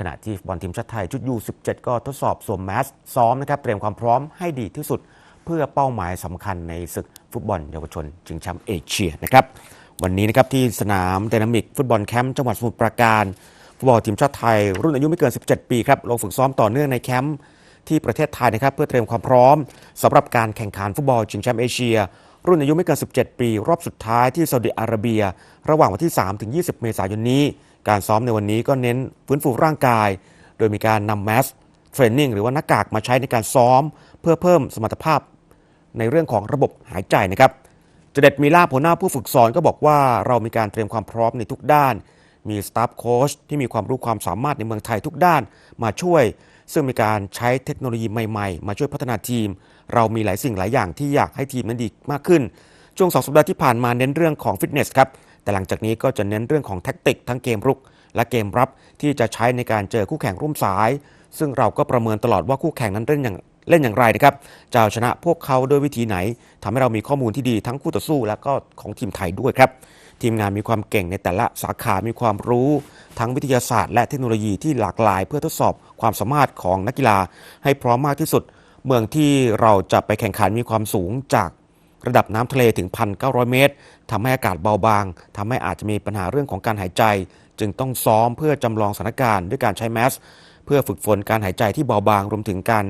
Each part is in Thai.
ขณะที่ฟุตบอลทีมชาติไทยชุดยู17 ก็ทดสอบสวมแมสซ้อมนะครับเตรียมความพร้อมให้ดีที่สุด เพื่อเป้าหมายสำคัญในศึกฟุตบอลเยาวชนชิงแชมป์เอเชียนะครับวันนี้นะครับที่สนามไดนามิกฟุตบอลแคมป์จังหวัดสมุทรปราการฟุตบอลทีมชาติไทย รุ่นอายุไม่เกิน 17 ปีครับลงฝึกซ้อมต่อเนื่องในแคมป์ที่ประเทศไทยนะครับเพื่อเตรียมความพร้อมสำหรับการแข่งขันฟุตบอลชิงแชมป์เอเชีย รุ่นอายุไม่เกิน 17 ปี รอบสุดท้ายที่ซาอุดิอาระเบีย ระหว่างวันที่ 3 ถึง 20 เมษายนนี้ การซ้อมในวันนี้ก็เน้นฟื้นฟูร่างกาย โดยมีการนำแมสเทรนนิ่งหรือว่าหน้ากากมาใช้ในการซ้อม เพื่อเพิ่มสมรรถภาพ ในเรื่องของระบบหายใจนะครับเจเด็ดมีลาภหัวหน้าผู้ฝึกสอนก็บอกว่าเรามีการเตรียมความพร้อมในทุกด้าน มีสตาฟโค้ชที่มีความรู้ความสามารถในเมืองไทยทุกด้านมาช่วย ซึ่งมีการใช้เทคโนโลยีใหม่ๆ มาช่วยพัฒนาทีม เรามีหลายสิ่งหลายอย่างที่อยากให้ทีมนั้นดีมากขึ้น ช่วงสองสัปดาห์ที่ผ่านมาเน้นเรื่องของฟิตเนสครับ แต่หลังจากนี้ก็จะเน้นเรื่องของแท็กติกทั้งเกมรุก และเกมรับที่จะใช้ในการเจอคู่แข่งร่วมสาย ซึ่งเราก็ประเมินตลอดว่าคู่แข่งนั้นเล่นอย่างเล่นอย่างไรนะครับจะเอาชนะพวกเขาด้วยวิธีไหนทำให้เรามีข้อมูลที่ดีทั้งคู่ต่อสู้และก็ของทีมไทยด้วยครับ ทีมงานมีความเก่งในแต่ละสาขามีความรู้ ทั้งวิทยาศาสตร์และเทคโนโลยีที่หลากหลาย เพื่อทดสอบความสามารถของนักกีฬาให้พร้อมมากที่สุด เมืองที่เราจะไปแข่งขันมีความสูงจาก ระดับน้ำทะเลถึง 1,900 เมตรทำให้อากาศเบาบางทำให้อาจจะมีปัญหาเรื่องของการหายใจ จึงต้องซ้อมเพื่อจำลองสถานการณ์ด้วยการใช้แมส เพื่อฝึกฝนการหายใจที่เบาบางรวมถึงการ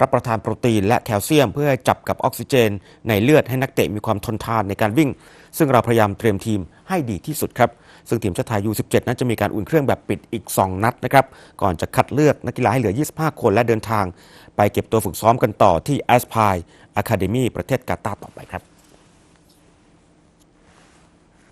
รับประทานโปรตีนและแคลเซียม เพื่อจับกับออกซิเจน ในเลือดให้นักเตะมีความทนทานในการวิ่ง ซึ่งเราพยายามเตรียมทีมให้ดีที่สุดครับ ซึ่งทีมชาติไทย U17 นั้นจะมีการอุ่นเครื่องแบบปิดอีก 2 นัดนะครับ ก่อนจะคัดเลือกนักกีฬาให้เหลือ 25 คนและเดินทาง ไปเก็บตัวฝึกซ้อมกันต่อที่แอสพายอะคาเดมีประเทศกาตาร์ต่อไปครับ